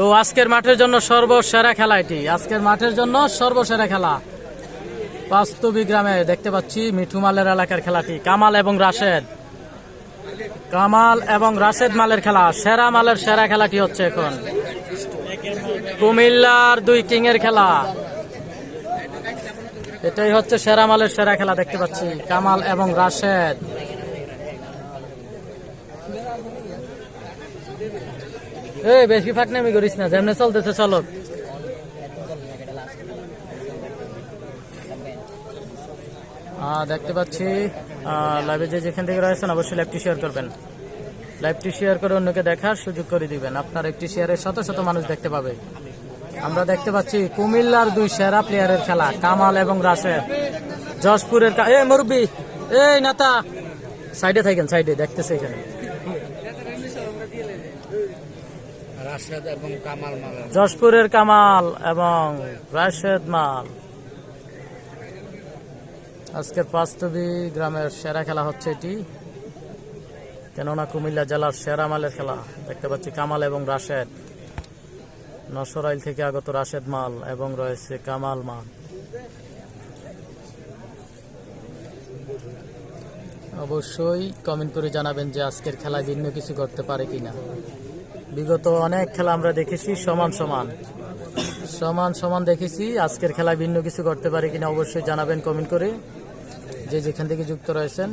তো আজকের মাঠের জন্য সর্বসেরা খেলা এটি। আজকের মাঠের জন্য সর্বসেরা খেলা। বাস্তবিক গ্রামে দেখতে পাচ্ছি মিঠুমালের এলাকার খেলাটি। কামাল এবং রাশেদ। কামাল এবং রাশেদ মালের খেলা। সেরা মালের সেরা খেলাটি হচ্ছে এখন কুমিল্লার দুই কিং এর খেলা। এটাই হচ্ছে সেরা মালের সেরা খেলা দেখতে পাচ্ছি। কামাল এবং রাশেদ। এই, বেশি ফাটনামি করিস না, যেমনি চলতেছে, চলো। দেখতে পাচ্ছি লাইভে যে যেখান থেকে রয়েছেন, অবশ্যই লাইভটি শেয়ার করবেন। লাইভটি শেয়ার করে অন্যকে দেখার সুযোগ করে দিবেন। আপনার একটি শেয়ারের শত শত মানুষ দেখতে পাবে। আমরা দেখতে পাচ্ছি কুমিল্লার দুই সেরা প্লেয়ারের খেলা, কামাল এবং রাশেদ। যশপুরের এই মুরব্বী! এই, নেতা! সাইডে থাকেন সাইডে দেখতেছে এখানে রাশেদ এবং কামাল মালার যশপুরের কামাল এবং রাশেদ মাল। আজকের পাঁচতবি গ্রামের সেরা খেলা হচ্ছে এটি। কেননা কুমিল্লা জেলার সেরা মালের খেলা। দেখতে পাচ্ছি কামাল এবং রাশেদ। নসরাইল থেকে আগত রাশেদ মাল এবং রয়েছে কামাল মাল। অবশ্যই কমেন্ট করে জানাবেন যে আজকের খেলায় ভিন্ন কিছু করতে পারে কিনা। বিগত অনেক খেলা আমরা দেখেছি সমান সমান। সমান সমান দেখেছি আজকের খেলায় ভিন্ন কিছু করতে পারে কিনা অবশ্যই জানাবেন কমেন্ট করে। যে যেখান থেকে যুক্ত রয়েছেন।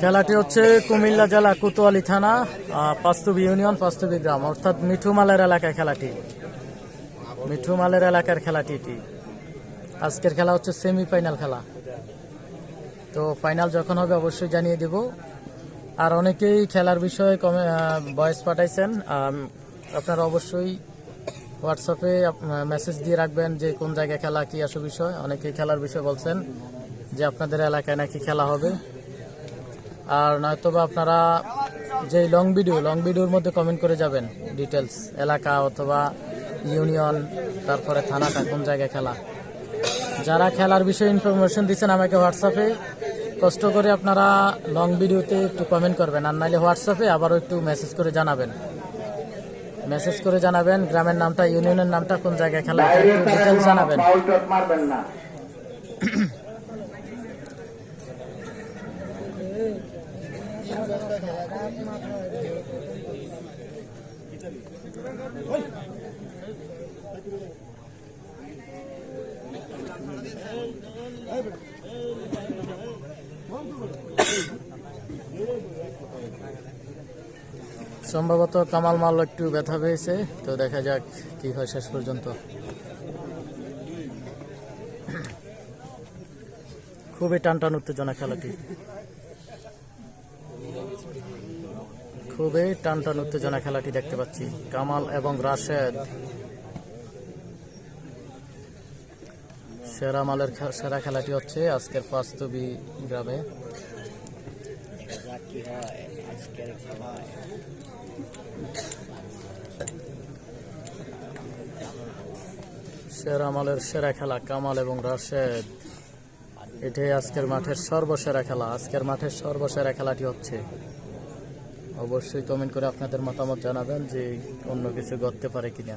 খেলাটি হচ্ছে কুমিল্লা জেলা কোতোয়ালি থানা আহ, পাঁচতুবি ইউনিয়ন পাঁচতুবি গ্রাম অর্থাৎ মিঠুমালের এলাকায় খেলাটি। মিঠুমালের এলাকার খেলাটি এটি। আজকের খেলা হচ্ছে সেমিফাইনাল খেলা। তো ফাইনাল যখন হবে, অবশ্যই জানিয়ে দেব। আর অনেকেই খেলার বিষয়ে কমে ভয়েস পাঠাইছেন। আপনারা অবশ্যই হোয়াটসঅ্যাপে মেসেজ দিয়ে রাখবেন যে কোন জায়গায় খেলা, কি আসো বিষয়। অনেকেই খেলার বিষয় বলছেন যে আপনাদের এলাকায় নাকি খেলা হবে। আর নয়তোবা আপনারা যে লং ভিডিও লং ভিডিওর মধ্যে কমেন্ট করে যাবেন ডিটেলস এলাকা অথবা ইউনিয়ন তারপরে থানাটা কোন জায়গায় খেলা। যারা খেলার বিষয়ে ইনফরমেশন দিচ্ছেন আমাকে হোয়াটসঅ্যাপে কষ্ট করে আপনারা লং ভিডিওতে একটু কমেন্ট করবেন। আর নাইলে হোয়াটসঅ্যাপে আবারও একটু মেসেজ করে জানাবেন। মেসেজ করে জানাবেন গ্রামের নামটা ইউনিয়নের নামটা কোন জায়গায় খেলা জানাবেন। মারবেন না সম্ভবত কামাল মাল একটু ব্যথা পেয়েছে, তো দেখা যাক কি হয় শেষ পর্যন্ত। খুবই টানটান উত্তেজনা খেলাটি। খুবই টানটান উত্তেজনা খেলাটি দেখতে পাচ্ছি। কামাল এবং রাশেদ সেরা মালের সেরা খেলাটি হচ্ছে আজকের পাঁচতবি গ্রামে। সেরা মালের সেরা খেলা কামাল এবং রাশেদ। এটাই আজকের মাঠের সর্বসেরা খেলা। আজকের মাঠের সর্বসেরা খেলাটি হচ্ছে। অবশ্যই কমেন্ট করে আপনাদের মতামত জানাবেন যে অন্য কিছু করতে পারে কিনা।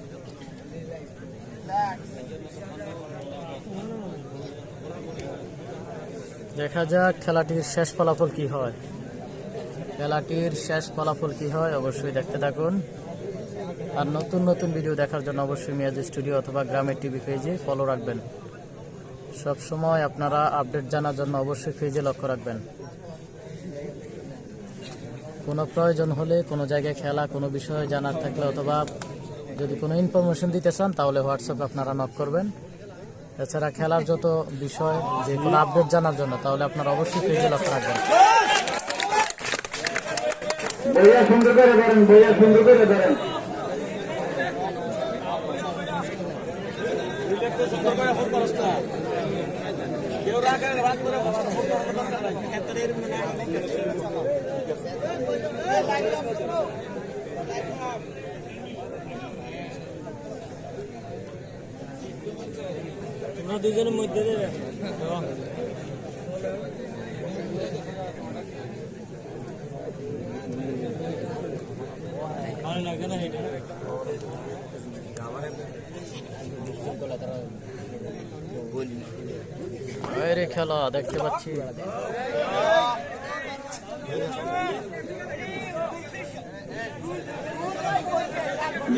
দেখা যাক খেলাটির শেষ ফলাফল কি হয়। খেলাটির শেষ ফলাফল কি হয় অবশ্যই দেখতে থাকুন। আর নতুন নতুন ভিডিও দেখার জন্য অবশ্যই মিয়াজ স্টুডিও অথবা গ্রামের টিভি পেজে ফলো রাখবেন। সব সময় আপনারা আপডেট জানার জন্য অবশ্যই পেজে লক্ষ্য রাখবেন। কোনো প্রয়োজন হলে, কোনো জায়গায় খেলা, কোনো বিষয়ে জানার থাকলে অথবা যদি কোনো ইনফরমেশন দিতে চান, তাহলে হোয়াটসঅ্যাপে আপনারা নক করবেন। এছাড়া খেলার যত বিষয় যে কোনো আপডেট জানার জন্য তাহলে আপনারা অবশ্যই পেজে লক্ষ্য রাখবেন। বইয়া সুন্দর করে ধরেন বইয়া সুন্দর করে ধরেন তোমরা দুজনের মধ্যে দেবে খেলা দেখতে পাচ্ছি।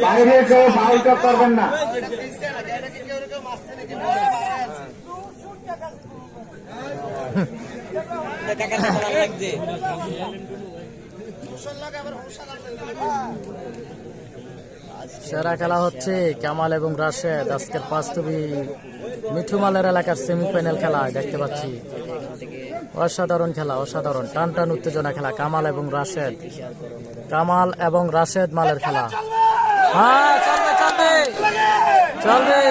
বাইরে কেউ ফাউলটা করবেন না। সেরা খেলা হচ্ছে কামাল এবং রাশেদ। আজকের পাঁচতবি মিঠুমালের এলাকার সেমিফাইনাল খেলা, দেখতে পাচ্ছি। অসাধারণ খেলা, অসাধারণ। টান টান উত্তেজনা খেলা, কামাল এবং রাশেদ। কামাল এবং রাশেদ মালের খেলা। হ্যাঁ চলবে চলবে। চলবে।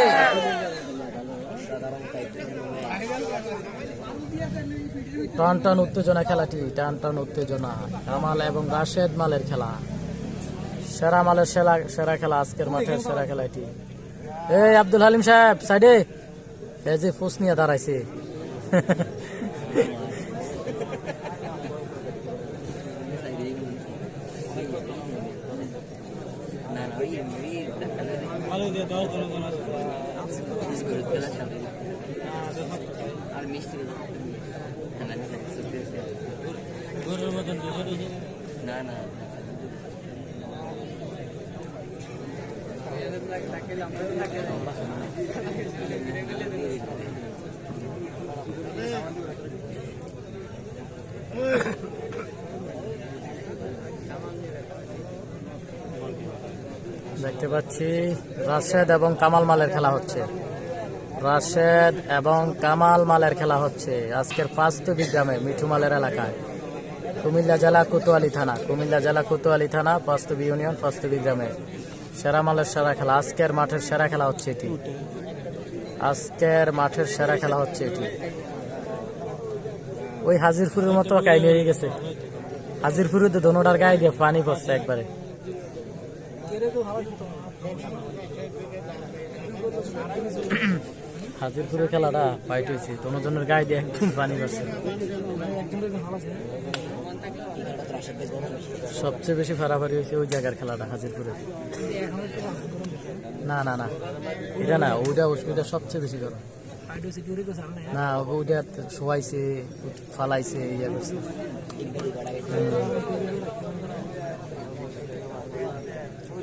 টান টান উত্তেজনা খেলাটি টান টান উত্তেজনা কামাল এবং রাশেদ মালের খেলা। সেরা মালের সেরা সেরা খেলা আজকের মাঠের সেরা খেলা এটি এই আব্দুল হালিম সাহেব সাইডে। এই যে ফুস নিয়ে দাঁড়াইছে। আর মিষ্টি না না। দেখতে পাচ্ছি রাশেদ এবং কামাল মালের খেলা হচ্ছে। রাশেদ এবং কামাল মালের খেলা হচ্ছে। আজকের পাঁচতবি গ্রামে মিঠুমালের এলাকায়। কুমিল্লা জেলা কোতোয়ালি থানা। কুমিল্লা জেলা কোতোয়ালি থানা পাঁচতবি ইউনিয়ন পাঁচতবি গ্রামে সেরা মালের সেরা খেলা। আজকের মাঠের সেরা খেলা হচ্ছে এটি। আজকের মাঠের সেরা খেলা হচ্ছে এটি। ওই হাজিরপুরের মতো কাহিনী হয়ে গেছে। হাজিরপুরে তো দোনোটার গায়ে দিয়ে পানি পড়ছে একবারে। হাজিরপুরের খেলাটা ফাইট হয়েছে। দোনোজনের গায়ে দিয়ে একদম পানি পড়ছে সবচেয়ে বেশি ফারাফারি হয়েছে ওই জায়গার খেলাটা হাজিরপুরে না না না। এটা না, ওইটা অসুবিধা সবচেয়ে বেশি গরম না, ওইটা শোয়াইছে ফালাইছে ইয়ে করছে।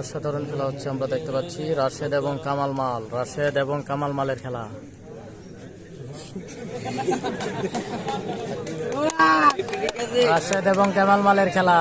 অসাধারণ খেলা হচ্ছে আমরা দেখতে পাচ্ছি, রাশেদ এবং কামাল মাল, রাশেদ এবং কামাল মালের খেলা। রাশেদ এবং কামাল মালের খেলা।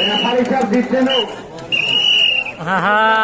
রেফারি হ্যাঁ হ্যাঁ।